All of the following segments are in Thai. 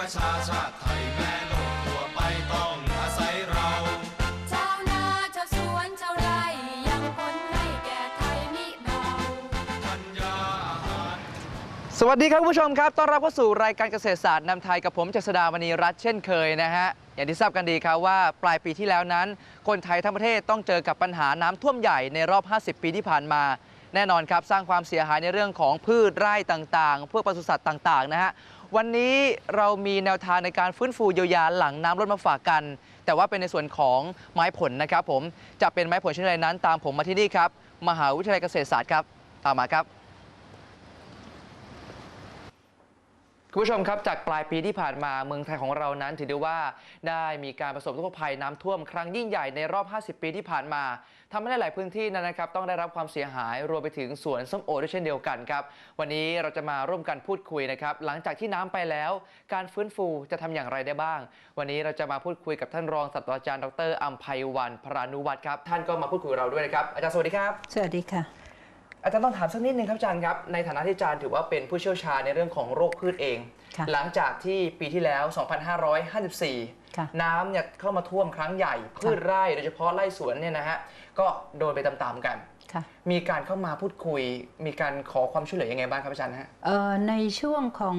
ประชาชาติไทยแม่โลกทั่วไปต้องอาศัยเรา ชาวนาชาวสวนชาวไร่ยังคนให้แก่ไทยมิเบาธัญญาอาหาร สวัสดีครับคุณผู้ชมครับต้อนรับเข้าสู่รายการเกษตรศาสตร์นำไทยกับผมเจษดามณีรัตน์เช่นเคยนะฮะอย่างที่ทราบกันดีครับว่าปลายปีที่แล้วนั้น คนไทยทั้งประเทศต้องเจอกับปัญหาน้ำท่วมใหญ่ในรอบ 50 ปีที่ผ่านมา แน่นอนครับสร้างความเสียหายในเรื่องของพืชไร่ต่างๆ พวกปศุสัตว์ต่างๆนะฮะ วันนี้เรามีแนวทางในการฟื้นฟูเยียวยาหลังน้ำลดมาฝากกัน แต่ว่าเป็นในส่วนของไม้ผลนะครับผมจะเป็นไม้ผลชนิดใดนั้น ตามผมมาที่นี่ครับมหาวิทยาลัยเกษตรศาสตร์ครับ ตามมาครับ คุณผู้ชมครับจากปลายปีที่ผ่านมาเมืองไทยของเรานั้นถือได้ว่าได้มีการประสบทุกภัยน้ำท่วมครั้งยิ่งใหญ่ในรอบ 50 ปีที่ผ่านมาทำให้หลายพื้นที่นั้นนะครับต้องได้รับความเสียหายรวมไปถึงสวนส้มโอด้วยเช่นเดียวกันครับ วันนี้เราจะมาร่วมกันพูดคุยนะครับ หลังจากที่น้ำไปแล้ว การฟื้นฟูจะทำอย่างไรได้บ้าง วันนี้เราจะมาพูดคุยกับท่านรองศาสตราจารย์ดรอัมภัยวันพรานุวัฒน์ครับท่านก็มาพูดคุยเราด้วยนะครับอาจารย์สวัสดีครับ สวัสดีค่ะ อาจารย์ต้องถามสักนิดนึงครับอาจารย์ครับ ในฐานะที่อาจารย์ถือว่าเป็นผู้เชี่ยวชาญในเรื่องของโรคพืชเอง ค่ะหลังจากที่ปีที่แล้ว2554ค่ะน้ำเนี่ยเข้ามาท่วมครั้งใหญ่ พืชไร่โดยเฉพาะไร่สวนเนี่ยนะฮะ ก็โดนไปตามๆกัน ค่ะ มีการเข้ามาพูดคุย มีการขอความช่วยเหลือยังไงบ้างครับอาจารย์ฮะ เอ่อในช่วงของ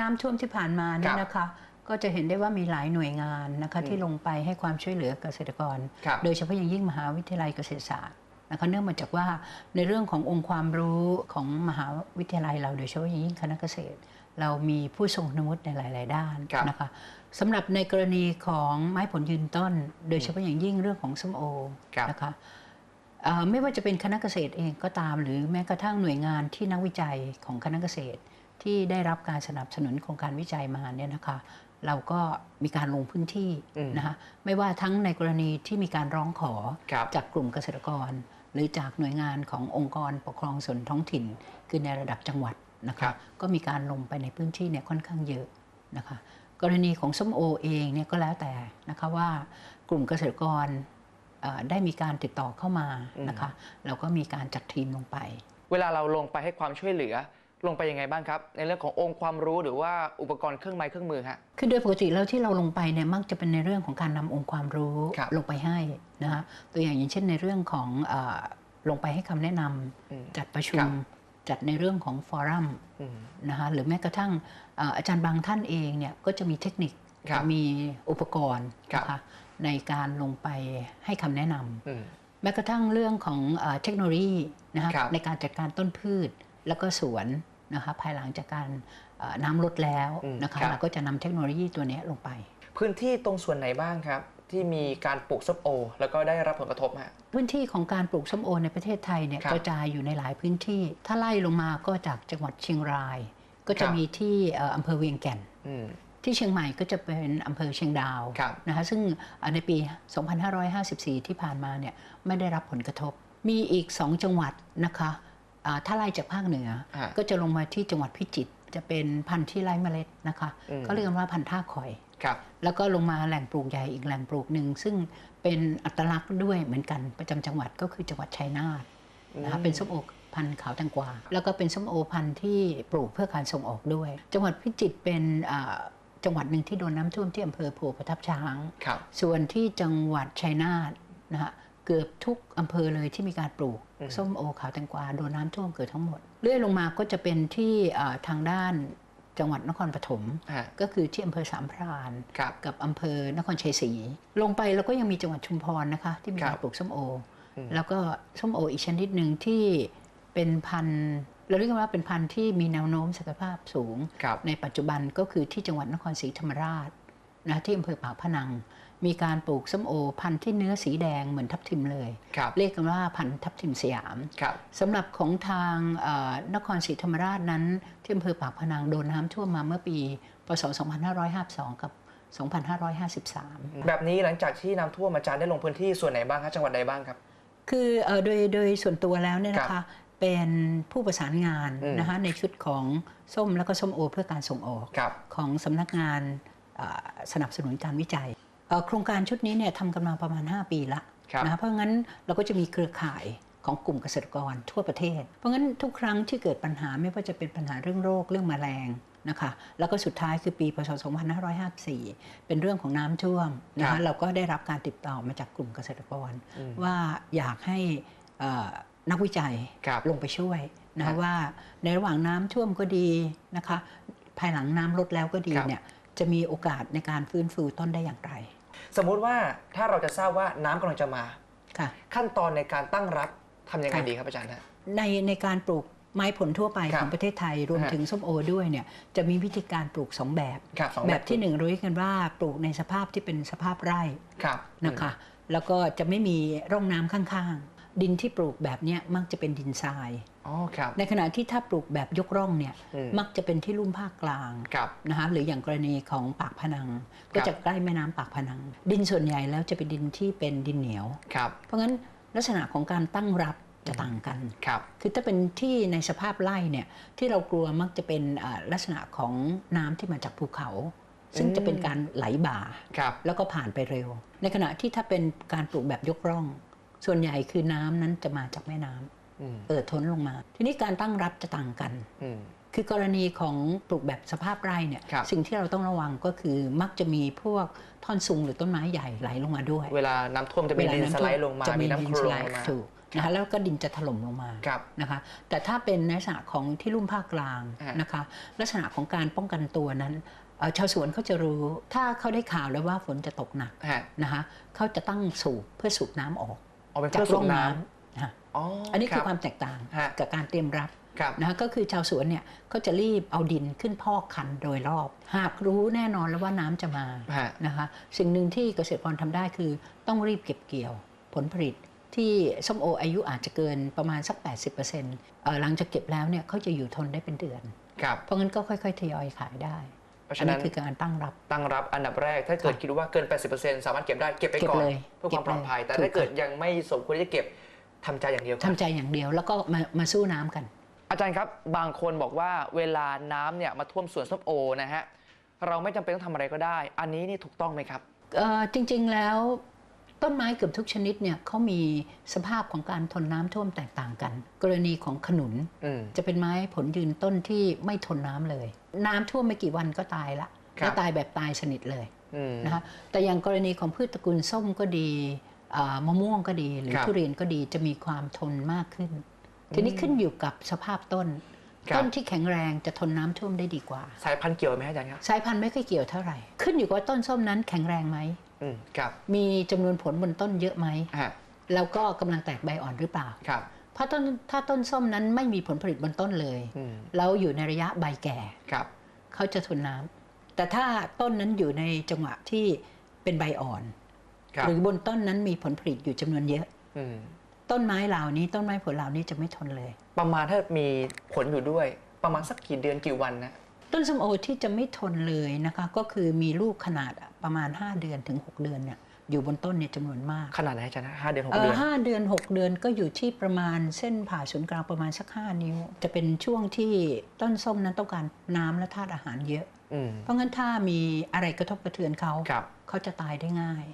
น้ำท่วมที่ผ่านมาเนี่ครัยบนะคะ ก็จะเห็นได้ว่ามีหลายหน่วยงานนะคะอืมที่ลงไปให้ความช่วยเหลือเกษตรกร ครับ โดยเฉพาะอย่างยิ่งมหาวิทยาลัยเกษตรศาสตร์ นะคะเนื่องมาจากว่าในเรื่องขององค์ความรู้ของมหาวิทยาลัยเราโดยเฉพาะอย่างยิ่งคณะเกษตร เรามีผู้ทรงคุณวุฒิในหลาย ๆ ด้านครับนะคะสำหรับในกรณีของไม้ผลยืนต้น โดยเฉพาะอย่างยิ่งเรื่องของส้มโอครับนะคะเอ่อไม่ว่าจะเป็นคณะเกษตรเองก็ตาม หรือแม้กระทั่งหน่วยงานที่นักวิจัยของคณะเกษตร ที่ได้รับการสนับสนุนโครงการวิจัยมาเนี่ยนะคะเราก็มีการลงพื้นที่อืมนะคะไม่ว่าทั้งในกรณีที่มีการร้องขอครับจากกลุ่มเกษตรกรห รือจากหน่วยงานขององค์กรปกครองส่วนท้องถิ่น คือในระดับจังหวัดนะครัคะบก็มีการลงไปในพื้นที่เนี่ยค่อนข้างเยอะนะคะกรณีของส้มโอเองเนี่ยก็แล้วแต่นะคะว่ากลุ่มเกษตรกรเอ่อได้มีการติดต่อเข้ามานะคะเราก็มีการจัดทีมลงไป เวลาเราลงไปให้ความช่วยเหลือ ลงไปยังไงบ้างครับ ในเรื่องขององค์ความรู้หรือว่าอุปกรณ์เครื่องไม้เครื่องมือฮะคือโดยปกติแล้วที่เราลงไปเนี่ยมักจะเป็นในเรื่องของการนำองค์ความรู้ครับลงไปให้นะคะตัวอย่างอย่างเช่นในเรื่องของเออลงไปให้คำแนะนำอืมจัดประชุครัมบจัดในเรื่องของฟอรัมอืมนะคะหรือแม้กระทั่งเอ่ออาจารย์บางท่านเองเนี่ยก็จะมีเทคนิคครับมีอุปกรณ์ครับนะคะในการลงไปให้คำแนะนำอืมแม้กระทั่งเรื่องของเอ่อเทคโนโลยีนะคะครับในการจัดการต้นพืชแล้วก็สวน นะคะภายหลังจากการเอ่อน้ำลดแล้วอืมนะคะครับเราก็จะนำเทคโนโลยีตัวเนี้ยลงไป พื้นที่ตรงส่วนไหนบ้างครับที่มีการปลูกส้มโอ แล้วก็ได้รับผลกระทบฮะพื้นที่ของการปลูกส้มโอในประเทศไทยเนี่ยครับกระจายอยู่ในหลายพื้นที่ ถ้าไล่ลงมาก็จากจังหวัดเชียงราย ก็คจะรับมีที่เอ่ออำเภอเวียงแก่นอืมที่เชียงใหม่ก็จะเป็นอำเภอเชียงดาวครับนะคะซึ่งเอ่อในปี 2554 ที่ผ่านมาเนี่ยไม่ได้รับผลกระทบ มีอีก 2 จังหวัดนะคะอ่า ถ้าไล่จากภาคเหนือฮะก็จะลงมาที่จังหวัดพิจิตรจะเป็นพันธุ์ที่ไร้เมล็ดนะคะอืมเขาเรียกกันว่าพันธุ์ท่าข่อยครับแล้วก็ลงมาแหล่งปลูกใหญ่อีกแหล่งปลูกหนึ่งซึ่งเป็นอัตลักษณ์ด้วยเหมือนกันประจำจังหวัดก็คือจังหวัดชัยนาทนะคะเป็นส้มโอพันธุ์ขาวแตงกวาแล้วก็เป็นส้มโอพันธุ์ที่ปลูกเพื่อการส่งออกด้วย จังหวัดพิจิตรเป็นอ่าจังหวัดหนึ่งที่โดนน้ำท่วมที่อำเภอโพประทับช้างครับส่วนที่จังหวัดชัยนาทนะฮะ เกือบทุกอำเภอเลยที่มีการปลูกอืมส้มโอขาวแตงกวาโดนน้ำท่วมเกือบทั้งหมดเลื่อยลงมาก็จะเป็นที่อ่าทางด้านจังหวัดนครปฐมฮะก็คือที่อำเภอสามพรานครับกับอำเภอนครชัยศรีลงไปแล้วก็ยังมีจังหวัดชุมพรนะคะ ที่มีครัการบปลูกส้มโออืมแล้วก็ส้มโออีกชนิดหนึ่งที่เป็นพันธุ์เราเรียกว่าเป็นพันธุ์ที่มีแนวโน้มศักยภาพสูงครับในปัจจุบันก็คือที่จังหวัดนครศรีธรรมราชนะที่อำเภอปากพนัง มีการปลูกส้มโอ พันธุ์ที่เนื้อสีแดงเหมือนทับทิมเลยครับเรียกกันว่าพันธุ์ทับทิมสยามครับสำหรับของทางเอ่อนครศรีธรรมราชนั้นที่อำเภอปากพนังโดนน้ำท่วมมาเมื่อปี พศ 2552 กับ 2553 แบบนี้หลังจากที่น้ำท่วมอาจารย์ได้ลงพื้นที่ส่วนไหนบ้างครับจังหวัดใดบ้างครับ คือเอ่อโดยโดยส่วนตัวแล้วเนี่ยนะครัคะบเป็นผู้ประสานงานอืมนะคะในชุดของส้มแล้วก็ส้มโอเพื่อการส่งออกครับของสำนักงานเอ่อสนับสนุนการวิจัยเอ่อ โครงการชุดนี้เนี่ยทำกันมาประมาณ 5 ปีละครับนะคะเพราะงั้นเราก็จะมีเครือข่ายของกลุ่มเกษตรกรทั่วประเทศ เพราะงั้นทุกครั้งที่เกิดปัญหาไม่ว่าจะเป็นปัญหาเรื่องโรคเรื่องแมลงนะคะแล้วก็สุดท้ายคือปีพศ 2554 เป็นเรื่องของน้ำท่วมนะครัคะบเราก็ได้รับการติดต่อมาจากกลุ่มเกษตรกรอืมว่าอยากให้เอ่อนักวิจัยครับลงไปช่วยนะครัคะบว่าในระหว่างน้ำท่วมก็ดีนะคะภายหลังน้ำลดแล้วก็ดีครับเนี่ยจะมีโอกาสในการฟื้นฟูต้นได้อย่างไร สมมุติว่าถ้าเราจะทราบว่าน้ำกำลังจะมา ค่ะ ขั้นตอนในการตั้งรับทำยังไงค่ะดีครับอาจารย์ฮะ ในในการปลูกไม้ผลทั่วไปครับของประเทศไทยรวมฮะ ถึงส้มโอด้วยเนี่ยจะมีวิธีการปลูก2แบบ ครับสองแบบที่หนึ่งรู้กันว่าปลูกในสภาพที่เป็นสภาพไร่ครับนะคะ แล้วก็จะไม่มีร่องน้ำข้างๆ ดินที่ปลูกแบบเนี้ยมักจะเป็นดินทรายอ๋อครับ ในขณะที่ถ้าปลูกแบบยกร่องเนี่ยอืมมักจะเป็นที่ลุ่มภาคกลางครับนะคะหรืออย่างกรณีของปากพนัง ก็จะใกล้แม่น้ำปากพนัง ดินส่วนใหญ่แล้วจะเป็นดินที่เป็นดินเหนียวครับเพราะงั้นลักษณะของการตั้งรับจะต่างกันครับ คือถ้าเป็นที่ในสภาพไร่เนี่ยที่เรากลัวมักจะเป็นอ่าลักษณะของน้ำที่มาจากภูเขา ซึ่งอืมจะเป็นการไหลบ่าครับแล้วก็ผ่านไปเร็ว ในขณะที่ถ้าเป็นการปลูกแบบยกร่อง ส่วนใหญ่คือน้ำนั้นจะมาจากแม่น้ำอืม เอ่อท้นลงมา ทีนี้การตั้งรับจะต่างกันอืมคือกรณีของปลูกแบบสภาพไร่เนี่ยครับสิ่งที่เราต้องระวังก็คือมักจะมีพวกท่อนซุงหรือต้นไม้ใหญ่ไหลลงมาด้วย เวลาน้ำท่วมจะมีดินสไลด์ลงมาจะมีมีน้ำดิโคลสนไลลด์งมาถูกนะคะแล้วก็ดินจะถล่มลงมาครับนะคะแต่ถ้าเป็นลักษณะของที่ลุ่มภาคกลางฮะนะคะลักษณะของการป้องกันตัวนั้นเอ่อชาวสวนเขาจะรู้ถ้าเขาได้ข่าวแล้วว่าฝนจะตกหนักฮะนะคะเขาจะตั้งสูบเพื่อสูบน้ำออกเอาเป็นเคจารื่อกงสูร่อบงน้น้ำนะคะำ อ๋ออันนี้คือรับความแตกต่างฮะกับการเตรียมรับครับนะคะก็คือชาวสวนเนี่ยเขาจะรีบเอาดินขึ้นพอกคันโดยรอบ หากรู้แน่นอนแล้วว่าน้ำจะมาฮะนะคะสิ่งหนึ่งที่เกษตรกรทำได้คือต้องรีบเก็บเกี่ยวผลผลิตที่ส้มโออายุอาจจะเกินประมาณสัก 80%เอ่อหลังจากเก็บแล้วเนี่ยเขาจะอยู่ทนได้เป็นเดือนครับเพราะงั้นก็ค่อยๆทยอยขายได้ เพราะอัฉะนนั้นี้นคือการตั้งรับ ตั้งรับอันดับแรกถ้าเกิดค่ะคิดว่าเกิน 80%สามารถเก็บได้เก็บไปเก็บก่อนเลยเพื่อความปลอดภัยเก็บเลยแต่ถ้าถูกเกิดยังไม่สมควรที่จะเก็บ ทำใจอย่างเดียวก่อนทำใจอย่างเดียวแล้วก็มามาสู้น้ำกัน อาจารย์ครับบางคนบอกว่าเวลาน้ำเนี่ยมาท่วมสวนส้มโอนะฮะเราไม่จำเป็นต้องทำอะไรก็ได้ อันนี้นี่ถูกต้องไหมครับเอ่อจริงๆแล้วต้นไม้เกือบทุกชนิดเนี่ยเขามีสภาพของการทนน้ำท่วมแตกต่างกัน กรณีของขนุนอืมจะเป็นไม้ผลยืนต้นที่ไม่ทนน้ำเลย น้ำท่วมไม่กี่วันก็ตายละครับแล้วตายแบบตายสนิทเลยอืมนะคะแต่อย่างกรณีของพืชตระกูลส้มก็ดีอ่า มะม่วงก็ดีหรือครับทุเรียนก็ดีจะมีความทนมากขึ้น ทีนี้ขึ้นอยู่กับสภาพต้นครับต้นที่แข็งแรงจะทนน้ำท่วมได้ดีกว่า สายพันธุ์เกี่ยวไหมฮะอาจารย์ครับสายพันธุ์ไม่ค่อยเกี่ยวเท่าไหร่ ขึ้นอยู่กับว่าต้นส้มนั้นแข็งแรงไหมอืมครับมีจำนวนผลบนต้นเยอะไหมฮะแล้วก็กำลังแตกใบอ่อนหรือเปล่าครับเพราะต้นถ้าต้นส้มนั้นไม่มีผลผลิตบนต้นเลยอืมแล้วอยู่ในระยะใบแก่ครับเขาจะทนน้ำแต่ถ้าต้นนั้นอยู่ในจังหวะที่เป็นใบอ่อนครับ หรือบนต้นนั้นมีผลผลิตอยู่จำนวนเยอะอืมต้นไม้เหล่านี้ต้นไม้ผลเหล่านี้จะไม่ทนเลย ประมาณถ้ามีผลอยู่ด้วย ประมาณสักกี่เดือนกี่วันนะต้นส้มโอที่จะไม่ทนเลยนะคะ ก็คือมีลูกขนาดประมาณ 5 เดือนถึง 6 เดือนเนี่ยอยู่บนต้นเนี่ยจำนวนมาก ขนาดไหนอาจารย์นะห้าเดือนหกเอเดืออนห้าเดือน6เดือนก็อยู่ที่ประมาณเส้นผ่าศูนย์กลางประมาณสัก5นิ้ว จะเป็นช่วงที่ต้นส้มนั้นต้องการน้ำและธาตุอาหารเยอะอืมเพราะงั้นถ้ามีอะไรกระทบกระเทือนเขาครับเขาจะตายได้ง่าย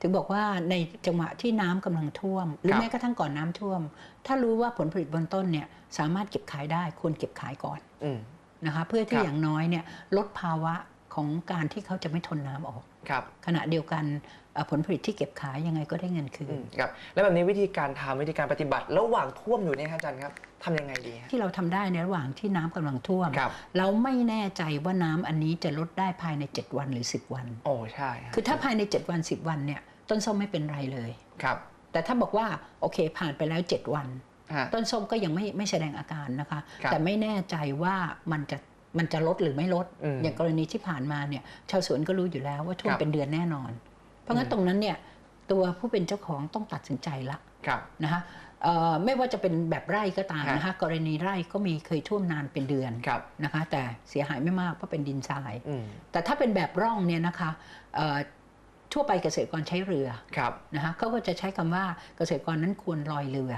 ถึงบอกว่าในจังหวะที่น้ำกำลังท่วม หรือครับแม้กระทั่งก่อนน้ำท่วม ถ้ารู้ว่าผลผลิตบนต้นเนี่ยสามารถเก็บขายได้ควรเก็บขายก่อนอืมนะคะเพื่อคที่รับอย่างน้อยเนี่ยลดภาวะของการที่เขาจะไม่ทนน้ำออกครับขณะเดียวกันเอ่อ ผลผลิตที่เก็บขายยังไงก็ได้เงินคือืนมครับแล้วแบบนี้วิธีการทำวิธีการปฏิบัติ ระหว่างท่วมอยู่เนี่ยครับอาจารย์ครับทำยังไงดีฮะที่เราทำได้ในระหว่างที่น้ำกำลังท่วมครับเราไม่แน่ใจว่าน้ำอันนี้จะลดได้ภายใน 7 วันหรือ 10 วัน โอ้ใช่ฮะคือถ้าภายใน 7 วัน 10 วันเนี่ยต้นส้มไม่เป็นไรเลยครับ แต่ถ้าบอกว่าโอเคผ่านไปแล้ว 7 วันฮะต้นส้มก็ยังไม่ไม่แสดงอาการนะคะครับแต่ไม่แน่ใจว่ามันจะมันจะลดหรือไม่ลดอืมอย่างกรณีที่ผ่านมาเนี่ยชาวสวนก็รู้อยู่แล้วว่าท่วมครับเป็นเดือนแน่นอนเพ ราะงั้นอืมตรงนั้นเนี่ยตัวผู้เป็นเจ้าของต้องตัดสินใจละครับนะคะเอ่อไม่ว่าจะเป็นแบบไร่ก็ตามฮะนะคะกรณีไร่ก็มีเคยท่วมนานเป็นเดือนครับนะคะแต่เสียหายไม่มากเพราะเป็นดินทรายอืมแต่ถ้าเป็นแบบร่องเนี่ยนะคะเอ่อทั่วไปเกษตรกรใช้เรือครับนะคะเขาก็จะใช้คำว่าเกษตรกรนั้นควรลอยเรือ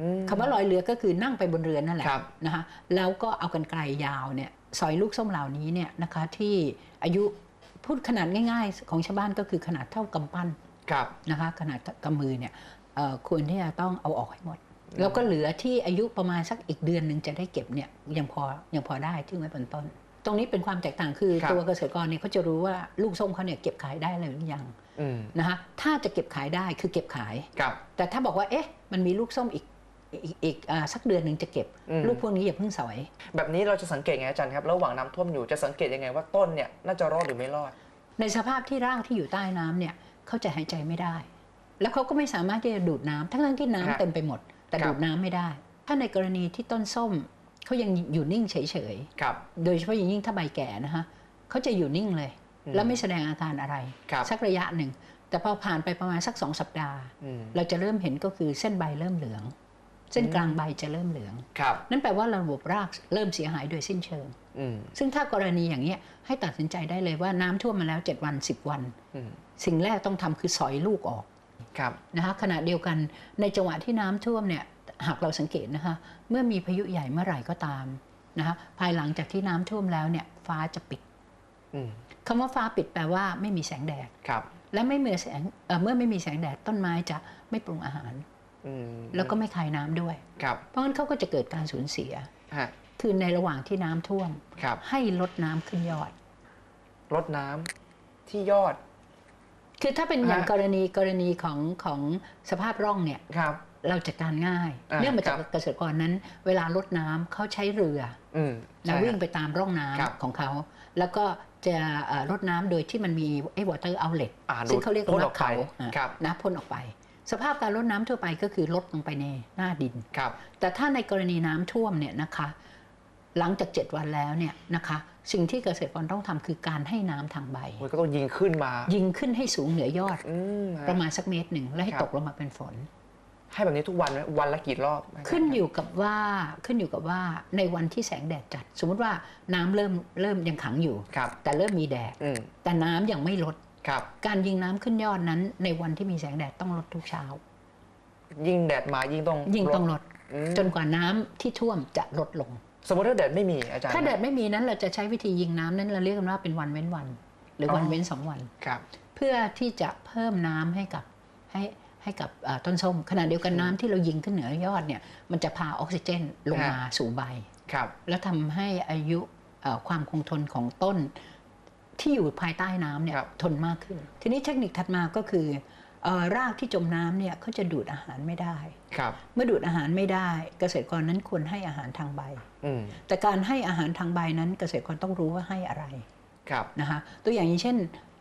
อืมคำว่าลอยเรือก็คือนั่งไปบนเรือนั่นแหละครับนะคะแล้วก็เอากันไกลยาวเนี่ยสอยลูกส้มเหล่านี้เนี่ยนะคะที่อายุ พูดขนาดง่าย ๆ ของชาวบ้านก็คือขนาดเท่ากำปั้นครับนะคะ ขนาดกำมือเนี่ยเอ่อควรที่จะต้องเอาออกให้หมดอแล้วก็เหลือที่อายุประมาณสักอีกเดือนหนึ่งจะได้เก็บเนี่ยยังพอยังพอได้ที่ไว้บนต้น ตรงนี้เป็นความแตกต่างคือครับตัวเกษตรกรเนี่ยเขาจะรู้ว่าลูกส้มเขาเนี่ยเก็บขายได้เลยหรือยังอืมนะคะถ้าจะเก็บขายได้คือเก็บขายครับแต่ถ้าบอกว่าเอ๊ะมันมีลูกส้มอีก อีกอีกอ่าสักเดือนหนึ่งจะเก็บอืมลูกพวกนี้อย่าเพิ่งสอย แบบนี้เราจะสังเกตไงอาจารย์ครับระหว่างน้ำท่วมอยู่จะสังเกตยังไงว่าต้นเนี่ยน่าจะรอดหรือไม่รอด ในสภาพที่รากที่อยู่ใต้น้ำเนี่ยเขาจะหายใจไม่ได้ แล้วเขาก็ไม่สามารถที่จะดูดน้ำทั้งๆที่น้ำฮะเต็มไปหมด แต่ครับดูดน้ำไม่ได้ ถ้าในกรณีที่ต้นส้มเขายังอยู่นิ่งเฉยครับๆโดยเฉพาะอย่างยิ่งถ้าใบแก่นะคะเขาจะอยู่นิ่งเลยอืมแล้วไม่แสดงอาการอะไรครับสักระยะหนึ่งแต่พอผ่านไปประมาณสักสองสัปดาห์อืมเราจะเริ่มเห็นก็คือเส้นใบเริ่มเหลือง เส้นกลางใบจะเริ่มเหลืองครับนั่นแปลว่าระบบรากเริ่มเสียหายโดยสิ้นเชิงอืมซึ่งถ้ากรณีอย่างนี้ยให้ตัดสินใจได้เลยว่าน้ำท่วมมาแล้ว7วัน 10 วันอืมสิ่งแรกต้องทำคือสอยลูกออกครับนะคะขณะเดียวกันในจังหวะที่น้ำท่วมเนี่ยหากเราสังเกตนะคะเมื่อมีพายุใหญ่เมื่อไหร่ก็ตามนะคะภายหลังจากที่น้ำท่วมแล้วเนี่ยฟ้าจะปิดอืมคำว่าฟ้าปิดแปลว่าไม่มีแสงแดดครับและไม่มีแสงเอ่อเมื่อไม่มีแสงแดดต้นไม้จะไม่ปรุงอาหารอืม แล้วก็ไม่คายน้ำด้วยครับเพราะงั้นเขาก็จะเกิดการสูญเสียฮะคือในระหว่างที่น้ำท่วมครับให้ลดน้ำขึ้นยอดรดน้ำที่ยอด คือถ้าเป็นอย่างฮะกรณีกรณีของของสภาพร่องเนี่ยครับเราจัดการง่ายอ่าเนื่องมาจากครับเกษตรกรนั้น เวลาลดน้ำเขาใช้เรืออืมนะใช่วิ่งฮะไปตามร่องน้ำครับของเขา แล้วก็จะเอ่อลดน้ำโดยที่มันมีไอ้ water outlet อ่าซึ่งเขาเรียกพ่นอว่าอกไปเขาอะครับนะพ่นออกไป สภาพการลดน้ำทั่วไปก็คือลดลงไปในหน้าดินครับแต่ถ้าในกรณีน้ำท่วมเนี่ยนะคะ หลังจาก 7 วันแล้วเนี่ยนะคะ สิ่งที่เกษตรกรต้องทำคือการให้น้ำทางใบมันก็ต้องยิงขึ้นมา ยิงขึ้นให้สูงเหนือยอดอืมฮะประมาณสักเมตรหนึ่งแล้วให้ครับตกลงมาเป็นฝน ให้แบบนี้ทุกวันไหมวันละกี่รอบ ขึ้นอยู่กับว่าขึ้นอยู่กับว่าในวันที่แสงแดดจัด สมมุติว่าน้ำเริ่มเริ่มยังขังอยู่ครับแต่เริ่มมีแดดอืมแต่น้ำยังไม่ลดครับ การยิงน้ำขึ้นยอดนั้น ในวันที่มีแสงแดดต้องลดทุกเช้า ยิ่งแดดมายิ่งต้องยิ่งต้องลดอืมจนกว่าน้ำที่ท่วมจะลดลง สมมติถ้าแดดไม่มีอาจารย์ถ้าแดดไม่มีนั้นเราจะใช้วิธียิงน้ำนั้นเราเรียกกันว่าเป็นวันเว้นวัน หรือวันเว้นสองวันครับเพื่อที่จะเพิ่มน้ำให้กับให้ให้กับอ่าต้นส้มขณะเดียวกันน้ำที่เรายิงขึ้นเหนือยอดเนี่ยมันจะพาออกซิเจนลงมาสู่ใบครับ แล้วทำให้อายุเอ่อความคงทนของต้น ที่อยู่ภายใต้น้ำเนี่ยครับทนมากขึ้น ทีนี้เทคนิคถัดมาก็คือเอ่อรากที่จมน้ำเนี่ยเขาจะดูดอาหารไม่ได้ครับเมื่อดูดอาหารไม่ได้ เกษตรกรนั้นควรให้อาหารทางใบอืมแต่การให้อาหารทางใบนั้นเกษตรกรต้องรู้ว่าให้อะไรครับนะคะตัวอย่างอย่างเช่น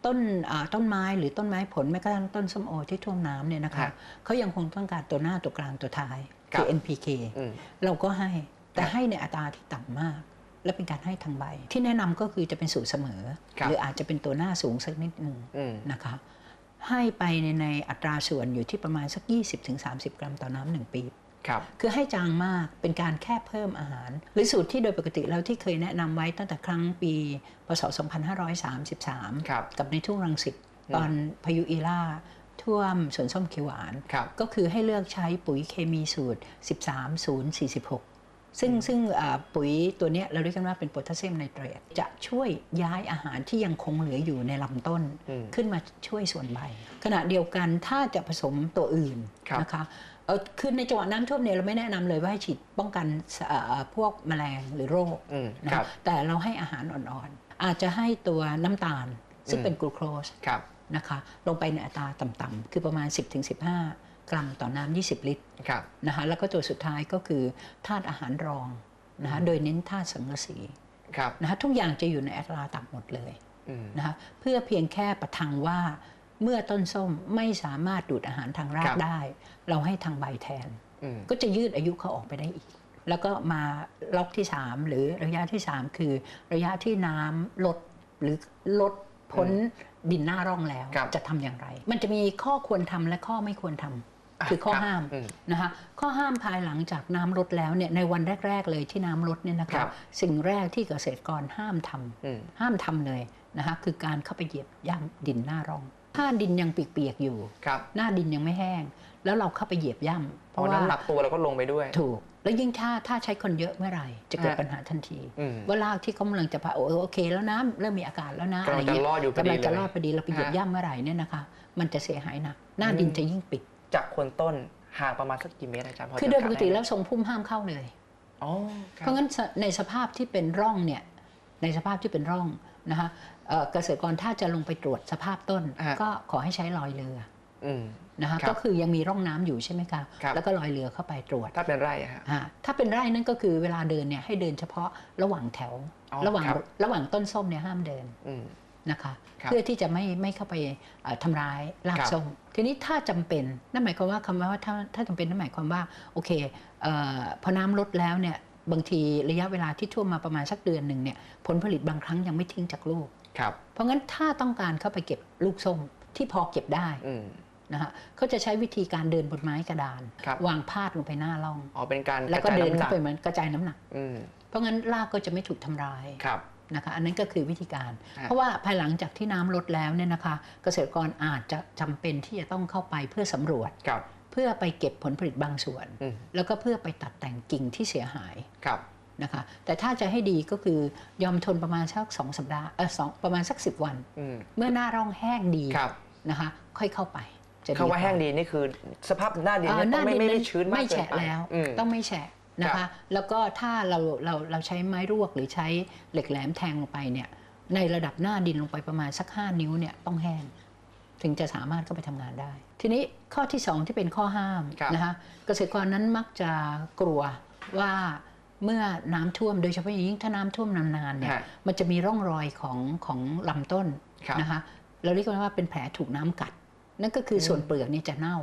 ต้นอ่าต้นไม้หรือต้นไม้ผลแม้กระทั่งต้นส้มโอที่ท่วมน้ำเนี่ยนะคะฮะเขายังคงต้องการตัวหน้าตัวกลางตัวท้ายครัคืบอ NPK อืมเราก็ให้แต่ครับให้ในอัตราที่ต่ำมาก และเป็นการให้ทางใบ ที่แนะนำก็คือจะเป็นสูตรเสมอครับหรืออาจจะเป็นตัวหน้าสูงสักนิดหนึ่งอืมนะคะให้ไปในในอัตราส่วนอยู่ที่ประมาณสัก 20-30 กรัมต่อน้ำหนึ่งปีครับคือให้จางมากเป็นการแค่เพิ่มอาหาร หรือสูตรที่โดยปกติแล้วที่เคยแนะนำไว้ตั้งแต่ครั้งปี พศ 2533ครับกับในทุ่งรังสิตอืมตอนพายุอีล่าท่วมสวนส้มเขียวหวานครับก็คือให้เลือกใช้ปุ๋ยเคมีสูตร 13046 ซึ่งซึ่งอ่าปุ๋ยตัวเนี้ยเราเรียกกันว่าเป็นโพแทสเซียมไนเตรตจะช่วยย้ายอาหารที่ยังคงเหลืออยู่ในลำต้นอืมขึ้นมาช่วยส่วนใบ ขณะเดียวกันถ้าจะผสมตัวอื่นครับนะคะเอ่อคือในจังหวะน้ำท่วมเนี่ยเราไม่แนะนำเลยว่าให้ฉีดป้องกันเอ่อพวกแมลงหรือโรคอืมนะครับแต่เราให้อาหารอ่อนๆ อาจจะให้ตัวน้ำตาลซึ่งอืมเป็นกลูโคสครับนะคะลงไปในอัตราต่ำๆคือประมาณ 10-15 กรัมต่อน้ำ20 ลิตรครับนะคะแล้วก็ตัวสุดท้ายก็คือธาตุอาหารรองนะคะโดยเน้นธาตุสังกะสีครับนะคะทุกอย่างจะอยู่ในอัตราต่ำหมดเลยอืมนะคะเพื่อเพียงแค่ประทังว่าเมื่อต้นส้มไม่สามารถดูดอาหารทางราครักบได้ เราให้ทางใบแทนอืมก็จะยืดอายุเขาออกไปได้อีก แล้วก็มาล็อกที่ 3 หรือระยะที่ 3 คือระยะที่น้ำลดหรือลดพ้นดินหน้าร่องแล้วครับจะทำอย่างไร มันจะมีข้อควรทำและข้อไม่ควรทำ คือข้อรับห้ามอืมนะคะข้อห้ามภายหลังจากน้ำลดแล้วเนี่ยในวันแรก ๆ เลยที่น้ำลดเนี่ยนะครัคะบสิ่งแรกที่เกษตรกรห้ามทำอืมห้ามทำเลยนะคะคือการเข้าไปเหยียบย่ำดินหน้าร่อง ถ้าดินยังเปียกๆอยู่ครับหน้าดินยังไม่แห้ง แล้วเราเข้าไปเหยียบย่ำเพราะน้ำหนักตัวเราก็ลงไปด้วย ถูก แล้วยิ่งถ้าถ้าใช้คนเยอะเมื่อไหร่ จะเกิดฮะปัญหาทันทีอืมว่ารากที่เขากำลังจะพาโอโอเคแล้วน้ำเริ่มมีอากาศแล้วนะกำลังจะไรเงี้รอดอยู่พอดีกำลังจะเลยรอดพอดีเราไปเหยียบฮะย่ำเมื่อไหร่เนี่ยนะคะ มันจะเสียหายหนักหน้าอืมดินจะยิ่งปิด จากคนต้นห่างประมาณสักกี่เมตรอาจารย์พอคือจะโดยปกติกะไหมแล้วทรงพุ่มห้ามเข้าเลยอ๋อคเพรับราะงั้นในสภาพที่เป็นร่องเนี่ยในสภาพที่เป็นร่องนะคะเอ่อเกษตรกรถ้าจะลงไปตรวจสภาพต้นฮะก็ขอให้ใช้ลอยเรืออืมนะคะครับก็คือยังมีร่องน้ำอยู่ใช่ไหมคะครับแล้วก็ลอยเรือเข้าไปตรวจ ถ้าเป็นไร่อะฮะอ่าถ้าเป็นไร่นั่นก็คือเวลาเดินเนี่ยให้เดินเฉพาะระหว่างแถวอ๋อระหว่างครับระหว่างต้นส้มเนี่ยห้ามเดินอืม นะคะครับเพื่อที่จะไม่ไม่เข้าไปเอ่อทำร้ายรากครับส้มทีนี้ถ้าจำเป็นนั่นหมายความว่าคำว่าถ้าถ้าจำเป็นนั่นหมายความว่าโอเคเอ่อพอน้ำลดแล้วเนี่ยบางทีระยะเวลาที่ท่วมมาประมาณสักเดือนหนึ่งเนี่ยผลผลิตบางครั้งยังไม่ทิ้งจากลูกครับเพราะงั้นถ้าต้องการเข้าไปเก็บลูกส้มที่พอเก็บได้อืมนะคะเขาจะใช้วิธีการเดินบนไม้กระดานครับวางพาดลงไปหน้าร่องอ๋อเป็นการแล้วก็ระจายเดินน้ำหนัเข้ากไปเหมือนกระจายน้ำหนักอืมเพราะงั้นรากก็จะไม่ถูกทำร้ายครับ นะคะอันนั้นก็คือวิธีการฮะเพราะว่าภายหลังจากที่น้ำลดแล้วเนี่ยนะคะ เกษตรกรอาจจะจำเป็นที่จะต้องเข้าไปเพื่อสำรวจครับเพื่อไปเก็บผลผลิตบางส่วนอืมแล้วก็เพื่อไปตัดแต่งกิ่งที่เสียหายครับนะคะแต่ถ้าจะให้ดีก็คือยอมทนประมาณสักสองสัปดาห์เออสองประมาณสักสิวันอืมเมื่อหน้าร่องแห้งดีครับนะคะ ค่อยเข้าไปจะคำว่าว่แห้งดีนี่คือ สภาพหน้าดินเอ่อเนี่ยหต้องน้าไม่ดินไม่นั้ไม่นชื้นมากไม่เกินแฉะไปแล้วอืมต้องไม่แฉะ นะครัคะบแล้วก็ถ้าเราเราเราใช้ไม้รวกหรือใช้เหล็กแหลมแทงลงไปเนี่ยในระดับหน้าดินลงไปประมาณสัก 5 นิ้วเนี่ยต้องแห้งถึงจะสามารถเข้าไปทำงานได้ ทีนี้ข้อที่ 2 ที่เป็นข้อห้ามครับนะคะเกษตรกรนั้นมักจะกลัวว่าเมื่อน้ำท่วมโดยเฉพาะอย่างยิ่งถ้าน้ำท่วมนานๆเนี่ยฮะมันจะมีร่องรอยของของลำต้นครับนะคะเราเรียกกันว่าเป็นแผลถูกน้ำกัด นั่นก็คืออมส่วนเปลือกเนี่ยจะเน่า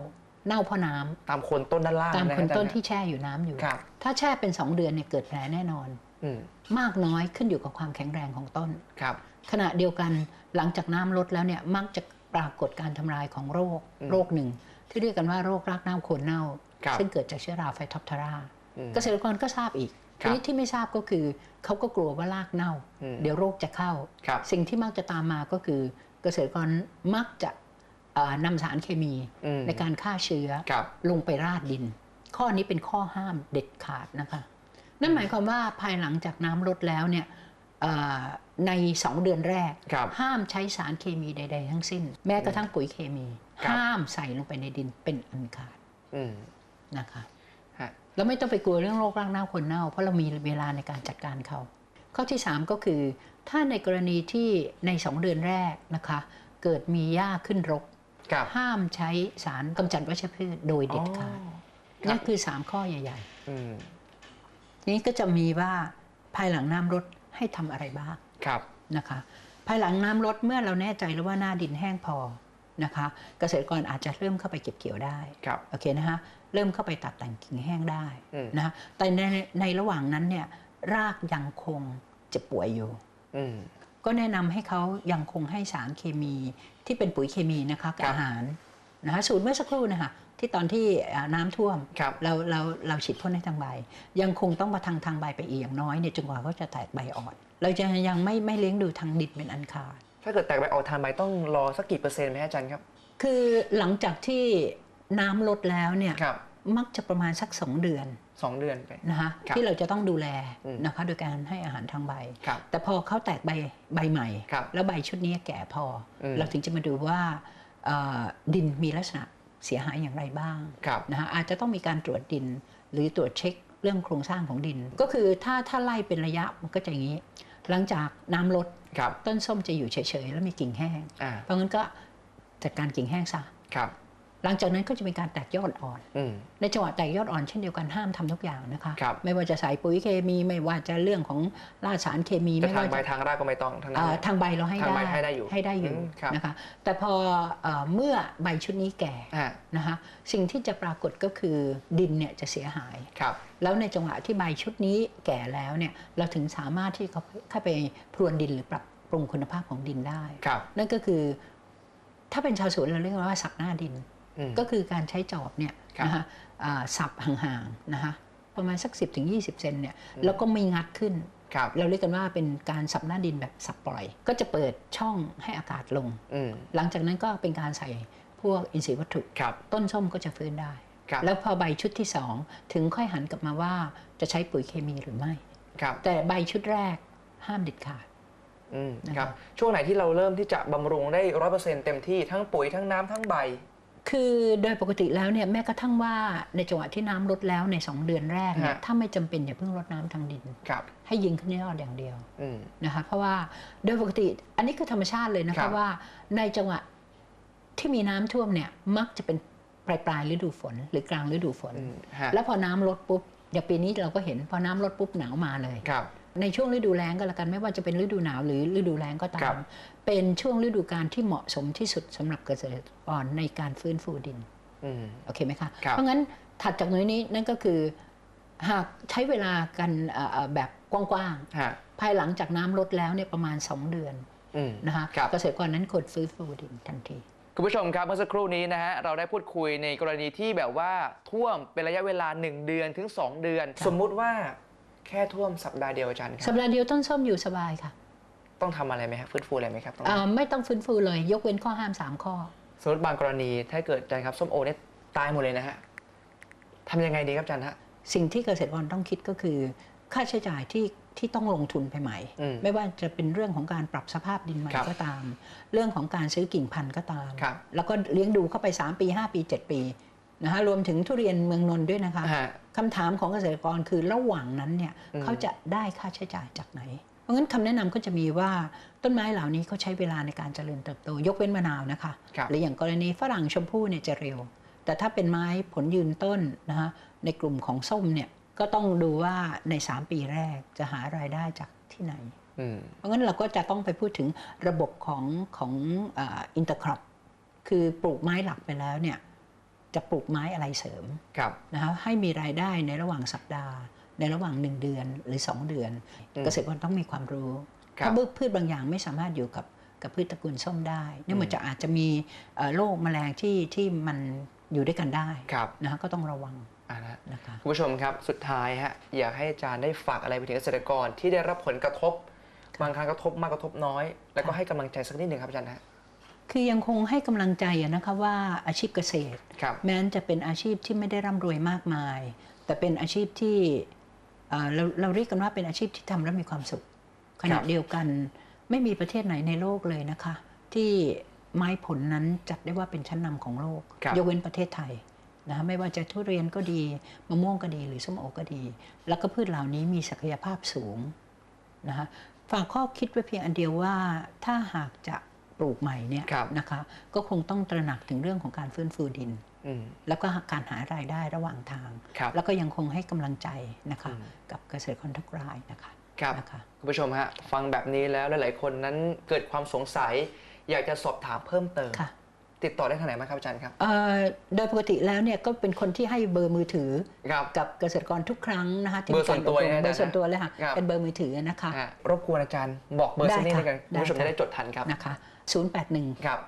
เน่าเพราะน้ำตามโคนต้นด้านล่างตามนะคนต้นอาจารย์ที่แช่อยู่น้ำอยู่ครับถ้าแช่เป็น 2 เดือนเนี่ยเกิดแผลแน่นอนอืมมากน้อยขึ้นอยู่กับความแข็งแรงของต้นครับ ขณะเดียวกันหลังจากน้ำลดแล้วเนี่ยมักจะปรากฏการทำลายของโรคอืมโรคหนึ่ง ที่เรียกกันว่าโรครากเน่าโคนเน่าครับซึ่งเกิดจากเชื้อราไฟท็อปทาราอืมเกษตรกรก็ทราบอีกครัทีบนี้ที่ไม่ทราบก็คือเขาก็กลัวว่ารากเน่าอืมเดี๋ยวโรคจะเข้าครับสิ่งที่มักจะตามมาก็คือเกษตรกรมักจะเอ่อ นำสารเคมีอืมในการฆ่าเชื้อครับลงไปราดดิน ข้อนี้เป็นข้อห้ามเด็ดขาดนะคะ นั่นหมายความว่าภายหลังจากน้ำลดแล้วเนี่ยเอ่อใน2เดือนแรกครับห้ามใช้สารเคมีใด ๆ ทั้งสิ้น แม้กระทั่งปุ๋ยเคมีครับห้ามใส่ลงไปในดินเป็นอันขาดอืมนะคะฮะแล้วไม่ต้องไปกลัวเรื่องโรครากเน่าคนเน่า เพราะเรามีเวลาในการจัดการเขาข้อที่ 3 ก็คือ ถ้าในกรณีที่ใน 2 เดือนแรกนะคะ เกิดมีหญ้าขึ้นรกครับ ห้ามใช้สารกำจัดวัชพืชโดยเด็ดขาดอ๋อครันั่บนคือ3ข้อใหญ่อืมๆทีนี้ก็จะมีว่าภายหลังน้ำลดให้ทำอะไรบ้างครับนะคะ ภายหลังน้ำลดเมื่อเราแน่ใจแล้วว่าหน้าดินแห้งพอนะคะ เกษตรกรอาจจะเริ่มเข้าไปเก็บเกี่ยวได้ครับโอเคนะคะเริ่มเข้าไปตัดแต่งกิ่งแห้งได้อืมนะคะแต่ในในระหว่างนั้นเนี่ยรากยังคงเจ็บป่วยอยู่อืมก็แนะนำให้เขายังคงให้สารเคมี ที่เป็นปุ๋ยเคมีนะคะกับครับอาหารนะคะสูตรเมื่อสักครู่นะคะที่ตอนที่อ่าน้ำท่วมครับเราเราเราฉีดพ่นให้ทางใบ ยังคงต้องมาทางทางใบไปอีกอย่างน้อยเนี่ยจนกว่าเขาจะแตกใบอ่อน เราจะยังไม่ไม่เลี้ยงดูทางดินเป็นอันขาดถ้าเกิดแตกใบออกทานใบต้องรอสักกี่เปอร์เซ็นต์ไหมอาจารย์ครับ คือหลังจากที่น้ำลดแล้วเนี่ยครับมักจะประมาณสักสองเดือน สองเดือนไปนะคะครับที่เราจะต้องดูแลอืมนะคะโดยการให้อาหารทางใบครับแต่พอเขาแตกใบใบใหม่ครับแล้วใบชุดนี้แก่พออมเราถึงจะมาดูว่าเอ่อดินมีลักษณะเสียหายอย่างไรบ้างครับนะคะอาจจะต้องมีการตรวจดินหรือตรวจเช็คเรื่องโครงสร้างของดิน ก็คือถ้าถ้าไล่เป็นระยะมันก็จะอย่างนี้ หลังจากน้ำลดครับต้นส้มจะอยู่เฉยๆแล้วมีกิ่งแห้งอ่าเพราะงั้นก็จัดการกิ่งแห้งซะครับ หลังจากนั้นก็จะมีการแตกยอดอ่อนอืมในจังหวะแตกยอดอ่อนเช่นเดียวกันห้ามทำทุกอย่างนะคะครับไม่ว่าจะใส่ปุ๋ยเคมีไม่ว่าจะเรื่องของราดสารเคมีจะไม่ทางว่าใบจะทางรากก็ไม่ต้องทั้งนั้นอ่าเลยทางใบเราให้ทางได้ใบให้ได้อยู่ให้ได้อยู่อืมครับนะคะแต่พอเอ่อเมื่อใบชุดนี้แก่อ่านะคะสิ่งที่จะปรากฏก็คือดินเนี่ยจะเสียหายครับแล้วในจังหวะที่ใบชุดนี้แก่แล้วเนี่ยเราถึงสามารถที่เขาเข้าไปพรวนดินหรือปรับปรุงคุณภาพของดินได้ครับนั่นก็คือ ถ้าเป็นชาวสวนเราเรียกว่าสับหน้าดินอืม ก็คือการใช้จอบเนี่ยครับนะคะอ่าสับห่างๆนะคะประมาณสัก 10-20ถึง20เซนเนี่ยอืมแล้วก็ไม่งัดขึ้นครับเราเรียกกันว่าเป็นการสับหน้าดินแบบสับปล่อย ก็จะเปิดช่องให้อากาศลงอืมหลังจากนั้นก็เป็นการใส่พวกอินทรีย์วัตถุครับต้นส้มก็จะฟื้นได้ครับแล้วพอใบชุดที่สองถึงค่อยหันกลับมาว่าจะใช้ปุ๋ยเคมีหรือไม่ครับแต่ใบชุดแรกห้ามเด็ดขาดอืมนะคะครับช่วงไหนที่เราเริ่มที่จะบำรุงได้ร้อยเปอร์เซ็นต์เต็มที่ทั้งปุ๋ยทั้งน้ำทั้งใบ คือโดยปกติแล้วเนี่ยแม้กระทั่งว่าในจังหวะที่น้ำลดแล้วใน 2 เดือนแรกเนี่ยฮะถ้าไม่จำเป็นอย่าเพิ่งลดน้ำทางดินครับให้ยิงขึ้นยอดอย่างเดียวอืมนะคะเพราะว่าโดยปกติอันนี้คือธรรมชาติเลยนะครัคะบว่าในจังหวะที่มีน้ำท่วมเนี่ยมักจะเป็นปลายปลายๆฤดูฝน หรือกลางฤดูฝนอืมฮะแล้วพอน้ำลดปุ๊บอย่างปีนี้เราก็เห็นพอน้ำลดปุ๊บหนาวมาเลยครับ ในช่วงฤดูแล้งก็แล้วกันไม่ว่าจะเป็นฤดูหนาวหรือฤดูแล้งก็ตาครัม บ เป็นช่วงฤดูการที่เหมาะสมที่สุดสำหรับเกษตรกรในการฟื้นฟูดิน อืม โอเคไหมคะ ครับเพราะงั้นถัดจากนี้นี้นั่นก็คือหากใช้เวลากันเอ่อเอ่อแบบกว้างฮะ ๆ ภายหลังจากน้ำลดแล้วเนี่ยประมาณ 2 เดือนอืม นะคะครับ เกษตรกรนั้นควรฟื้นฟูดินทันที คุณผู้ชมครับเมื่อสักครู่นี้นะฮะเราได้พูดคุยในกรณีที่แบบว่าท่วมเป็นระยะเวลา 1 เดือนถึง 2 เดือน ครับ สมมุติว่า แค่ท่วมสัปดาห์เดียวอาจารย์คสัรัปบดาห์เดียวต้นส้มอยู่สบายค่ะต้องทำอะไรไหมครับฟื้นฟูอะไรไหมครับตรงอ่านั้นไม่ต้องฟื้นฟูเลย ยกเว้นข้อห้าม3ข้อ สมมติบางกรณีถ้าเกิดอาจารย์ครับส้มโอเนี่ยตายหมดเลยนะฮะทำยังไงดีครับอาจารย์ฮะ สิ่งที่เกษตรกรต้องคิดก็คือ ค่าใช้จ่ายที่ที่ต้องลงทุนไปใหม่ อืมไม่ว่าจะเป็นเรื่องของการปรับสภาพดินใหม่ครับก็ตาม เรื่องของการซื้อกิ่งพันธุ์ก็ตาม ครับแล้วก็เลี้ยงดูเข้าไป 3 ปี 5 ปี 7 ปี นะคะรวมถึงทุเรียนเมืองนนท์ด้วยนะคะฮะคำถามของเกษตรกรคือระหว่างนั้นเนี่ยอืมเขาจะได้ค่าใช้จ่ายจากไหน เพราะงั้นคำแนะนำก็จะมีว่าต้นไม้เหล่านี้เขาใช้เวลาในการเจริญเติบโต ยกเว้นมะนาวนะคะครับหรืออย่างกรณีฝรั่งชมพู่เนี่ยจะเร็ว แต่ถ้าเป็นไม้ผลยืนต้นนะคะในกลุ่มของส้มเนี่ยก็ต้องดูว่าใน 3 ปีแรกจะหารายได้จากที่ไหนอืมเพราะงั้นเราก็จะต้องไปพูดถึงระบบของของอินเตอร์ครอปคือปลูกไม้หลักไปแล้วเนี่ย จะปลูกไม้อะไรเสริมครับนะคะให้มีรายได้ในระหว่างสัปดาห์ ในระหว่าง 1 เดือนหรือ 2 เดือนอืมเกษตรกรต้องมีความรู้ครับถ้าพืชบางอย่างไม่สามารถอยู่กับกับพืชตระกูลส้มได้เนี่ยมันจะอาจจะมีเอ่อโรคแมลงที่ที่มันอยู่ด้วยกันได้ครับนะคะก็ต้องระวังอ่านะนะคะคุณผู้ชมครับสุดท้ายฮะอยากให้อาจารย์ได้ฝากอะไรไปถึงเกษตรกรที่ได้รับผลกระทบบางครั้งกระทบมากกระทบน้อย แล้วก็ค่ะให้กำลังใจสักนิดหนึ่งครับอาจารย์ฮะ คือยังคงให้กำลังใจอะนะคะว่าอาชีพเกษตรครับแม้นจะเป็นอาชีพที่ไม่ได้ร่ำรวยมากมาย แต่เป็นอาชีพที่เอ่อเราเราเรียกกันว่าเป็นอาชีพที่ทำแล้วมีความสุข ขณะเดียวกันไม่มีประเทศไหนในโลกเลยนะคะ ที่ไม้ผลนั้นจัดได้ว่าเป็นชั้นนำของโลกครับยกเว้นประเทศไทยนะคะไม่ว่าจะทุเรียนก็ดีมะม่วงก็ดีหรือส้มโอก็ดี แล้วก็พืชเหล่านี้มีศักยภาพสูงนะคะฝากข้อคิดไว้เพียงอันเดียวว่าถ้าหากจะ ปลูกใหม่เนี่ยครับนะคะก็คงต้องตระหนักถึงเรื่องของการฟื้นฟูดินอืมแล้วก็การหารายได้ระหว่างทางครับแล้วก็ยังคงให้กำลังใจนะคะอืมกับเกษตรกรทุกรายนะคะครับนะคะคุณผู้ชมฮะฟังแบบนี้แล้วหลาย ๆ คนนั้นเกิดความสงสัย อยากจะสอบถามเพิ่มเติมค่ะติดต่อได้ทางไหนบ้างครับอาจารย์ครับเอ่อโดยปกติแล้วเนี่ยก็เป็นคนที่ให้เบอร์มือถือครับกับเกษตรกรทุกครั้งนะคะที่เบอร์ส่วนตัวมีการอบรมเนี่ยนะเบอร์ส่วนตัวเลยค่ะครับเป็นเบอร์มือถือนะคะฮะรบกวนอาจารย์บอกเบอร์สักนิดนึงกันได้ค่ะคุณผู้ชมได้ค่ะจะได้จดทันครับนะคะ 081 ครับ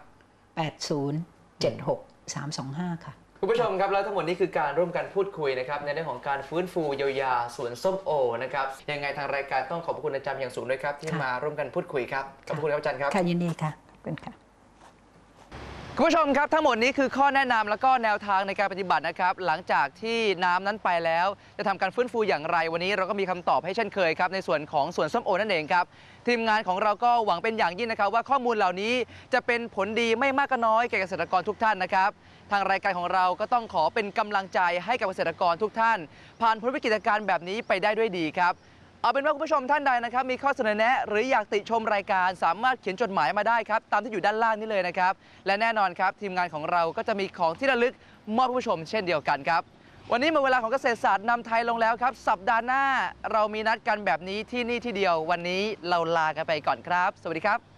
80 76 325 ค่ะ คุณผู้ชมครับ แล้วทั้งหมดนี้คือการร่วมกันพูดคุยนะครับในเรื่องของการฟื้นฟูเยียวยาสวนส้มโอนะครับยังไงทางรายการต้องขอบพระคุณอาจารย์อย่างสูงด้วยครับที่ค่ะมาร่วมกันพูดคุยครับขอบพระคุณครับอาจารย์ครับ ค่ะยินดีค่ะขอบคุณค่ะ คุณผู้ชมครับ ทั้งหมดนี้คือข้อแนะนำแล้วก็แนวทางในการปฏิบัตินะครับ หลังจากที่น้ำนั้นไปแล้ว จะทำการฟื้นฟูอย่างไร วันนี้เราก็มีคำตอบให้เช่นเคยครับในส่วนของสวนส้มโอนั่นเองครับทีมงานของเราก็หวังเป็นอย่างยิ่งนะครับ ว่าข้อมูลเหล่านี้จะเป็นผลดีไม่มากก็น้อยแก่เกษตรกรทุกท่านนะครับทางรายการของเราก็ต้องขอเป็นกำลังใจให้กับเกษตรกรทุกท่าน ผ่านพ้นวิกฤตการณ์แบบนี้ไปได้ด้วยดีครับ เอาเป็นว่าคุณผู้ชมท่านใดนะครับมีข้อเสนอแนะหรืออยากติชมรายการสามารถเขียนจดหมายมาได้ครับตามที่อยู่ด้านล่างนี้เลยนะครับและแน่นอนครับทีมงานของเราก็จะมีของที่ระลึกมอบให้ผู้ชมเช่นเดียวกันครับ วันนี้หมดเวลาของเกษตรศาสตร์นำไทยลงแล้วครับ สัปดาห์หน้าเรามีนัดกันแบบนี้ที่นี่ที่เดียววันนี้เราลากันไปก่อนครับ สวัสดีครับ